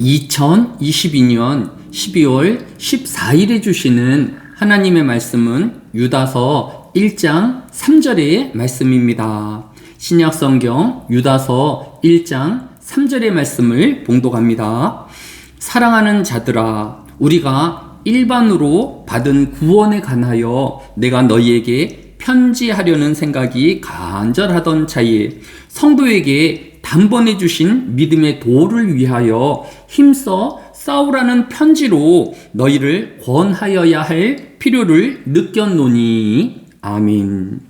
2022년 12월 14일에 주시는 하나님의 말씀은 유다서 1장 3절의 말씀입니다. 신약 성경 유다서 1장 3절의 말씀을 봉독합니다. 사랑하는 자들아, 우리가 일반으로 받은 구원에 관하여 내가 너희에게 편지하려는 생각이 간절하던 차에 성도에게 단번에 주신 믿음의 도를 위하여 힘써 싸우라는 편지로 너희를 권하여야 할 필요를 느꼈노니 아멘.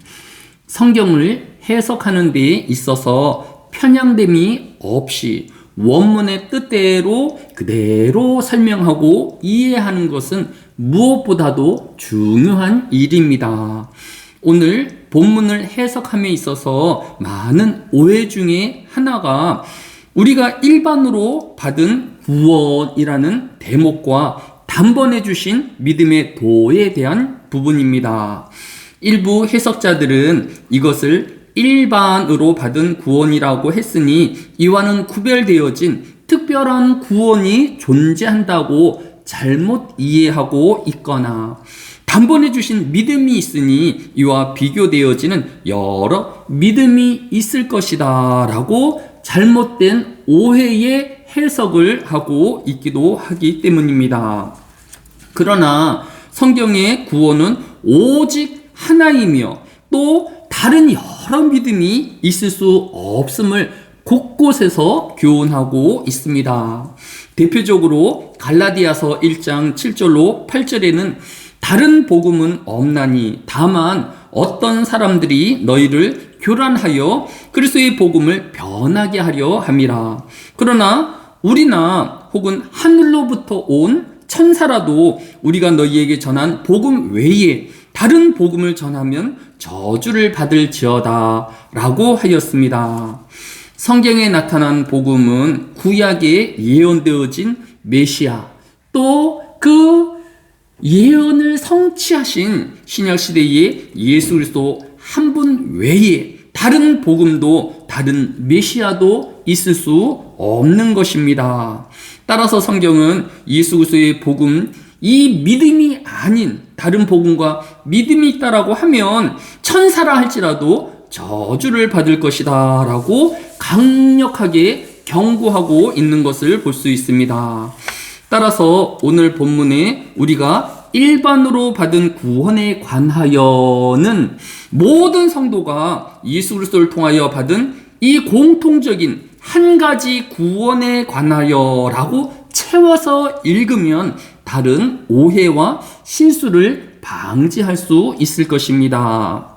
성경을 해석하는 데 있어서 편향됨이 없이 원문의 뜻대로 그대로 설명하고 이해하는 것은 무엇보다도 중요한 일입니다. 오늘 본문을 해석함에 있어서 많은 오해 중에 하나가 우리가 일반으로 받은 구원이라는 대목과 단번에 주신 믿음의 도에 대한 부분입니다. 일부 해석자들은 이것을 일반으로 받은 구원이라고 했으니 이와는 구별되어진 특별한 구원이 존재한다고 잘못 이해하고 있거나 단번에 주신 믿음이 있으니 이와 비교되어지는 여러 믿음이 있을 것이다 라고 잘못된 오해의 해석을 하고 있기도 하기 때문입니다. 그러나 성경의 구원은 오직 하나이며 또 다른 여러 믿음이 있을 수 없음을 곳곳에서 교훈하고 있습니다. 대표적으로 갈라디아서 1장 7절로 8절에는 다른 복음은 없나니 다만 어떤 사람들이 너희를 교란하여 그리스도의 복음을 변하게 하려 함이라. 그러나 우리나 혹은 하늘로부터 온 천사라도 우리가 너희에게 전한 복음 외에 다른 복음을 전하면 저주를 받을지어다 라고 하였습니다. 성경에 나타난 복음은 구약에 예언되어진 메시아 또 그 예언을 성취하신 신약 시대의 예수 그리스도 한 분 외에 다른 복음도 다른 메시아도 있을 수 없는 것입니다. 따라서 성경은 예수 그리스도의 복음 이 믿음이 아닌 다른 복음과 믿음이 있다라고 하면 천사라 할지라도 저주를 받을 것이다라고 강력하게 경고하고 있는 것을 볼 수 있습니다. 따라서 오늘 본문에 우리가 일반으로 받은 구원에 관하여는 모든 성도가 예수 그리스도를 통하여 받은 이 공통적인 한 가지 구원에 관하여라고 채워서 읽으면 다른 오해와 실수를 방지할 수 있을 것입니다.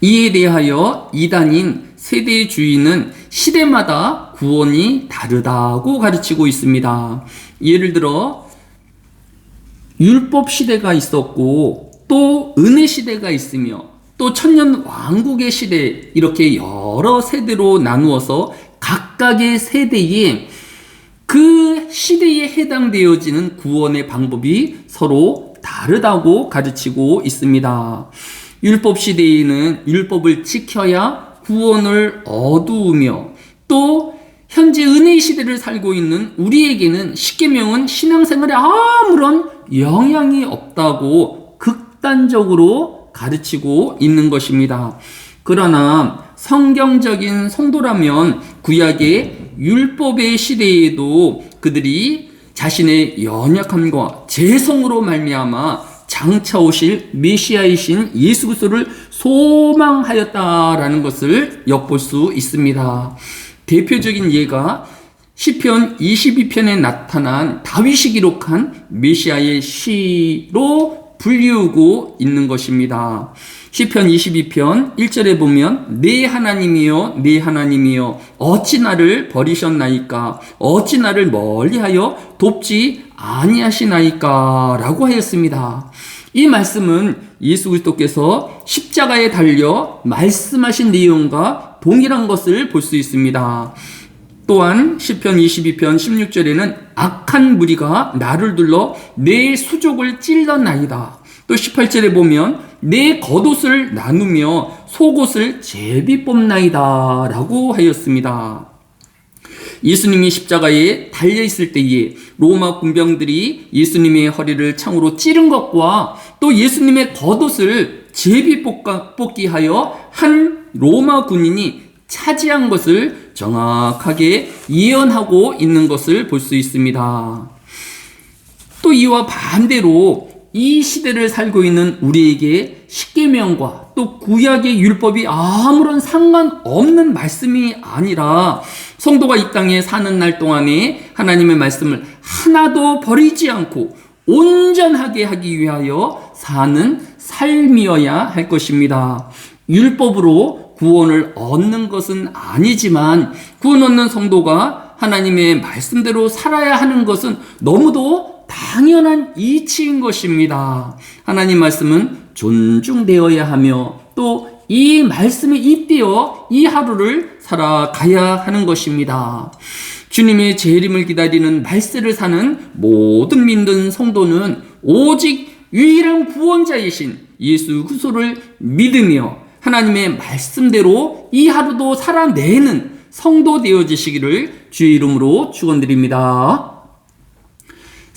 이에 대하여 이단인 세대주의는 시대마다 구원이 다르다고 가르치고 있습니다. 예를 들어 율법 시대가 있었고 또 은혜 시대가 있으며 또 천년 왕국의 시대 이렇게 여러 세대로 나누어서 각각의 세대에 그 시대에 해당되어지는 구원의 방법이 서로 다르다고 가르치고 있습니다. 율법 시대에는 율법을 지켜야 구원을 얻으며 또 현재 은혜의 시대를 살고 있는 우리에게는 십계명은 신앙생활에 아무런 영향이 없다고 극단적으로 가르치고 있는 것입니다. 그러나 성경적인 성도라면 구약의 율법의 시대에도 그들이 자신의 연약함과 재성으로 말미암아 장차 오실 메시아이신 예수 그리스도를 소망하였다라는 것을 엿볼 수 있습니다. 대표적인 예가 시편 22편에 나타난 다윗이 기록한 메시아의 시로 불리우고 있는 것입니다. 시편 22편 1절에 보면 내 하나님이여 내 하나님이여 어찌 나를 버리셨나이까 어찌 나를 멀리하여 돕지 아니하시나이까라고 하였습니다. 이 말씀은 예수 그리스도께서 십자가에 달려 말씀하신 내용과 동일한 것을 볼 수 있습니다. 또한 시편 22편 16절에는 악한 무리가 나를 둘러 내 수족을 찔러나이다. 또 18절에 보면 내 겉옷을 나누며 속옷을 제비 뽑나이다 라고 하였습니다. 예수님이 십자가에 달려 있을 때에 로마 군병들이 예수님의 허리를 창으로 찌른 것과 또 예수님의 겉옷을 제비 뽑기하여 한 로마 군인이 차지한 것을 정확하게 예언하고 있는 것을 볼 수 있습니다. 또 이와 반대로 이 시대를 살고 있는 우리에게 십계명과 또 구약의 율법이 아무런 상관없는 말씀이 아니라 성도가 이 땅에 사는 날 동안에 하나님의 말씀을 하나도 버리지 않고 온전하게 하기 위하여 사는 삶이어야 할 것입니다. 율법으로 구원을 얻는 것은 아니지만 구원 얻는 성도가 하나님의 말씀대로 살아야 하는 것은 너무도 당연한 이치인 것입니다. 하나님 말씀은 존중되어야 하며 또 이 말씀에 잇대어 이 하루를 살아가야 하는 것입니다. 주님의 재림을 기다리는 말세를 사는 모든 믿는 성도는 오직 유일한 구원자이신 예수 그리스도를 믿으며 하나님의 말씀대로 이 하루도 살아내는 성도 되어지시기를 주의 이름으로 축원드립니다.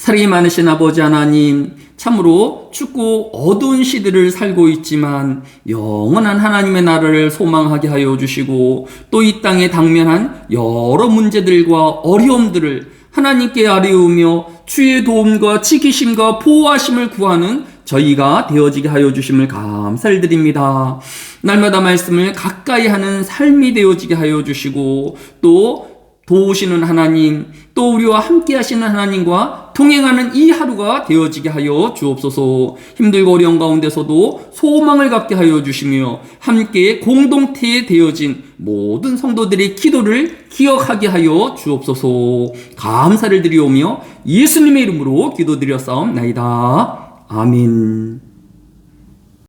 사랑이 많으신 아버지 하나님, 참으로 춥고 어두운 시대를 살고 있지만 영원한 하나님의 나라를 소망하게 하여 주시고 또 이 땅에 당면한 여러 문제들과 어려움들을 하나님께 아뢰우며 주의 도움과 지키심과 보호하심을 구하는 저희가 되어지게 하여 주심을 감사를 드립니다. 날마다 말씀을 가까이 하는 삶이 되어지게 하여 주시고 또 도우시는 하나님, 또 우리와 함께 하시는 하나님과 동행하는 이 하루가 되어지게 하여 주옵소서. 힘들고 어려운 가운데서도 소망을 갖게 하여 주시며 함께 공동체에 되어진 모든 성도들의 기도를 기억하게 하여 주옵소서. 감사를 드리오며 예수님의 이름으로 기도드려 싸움나이다. 아멘.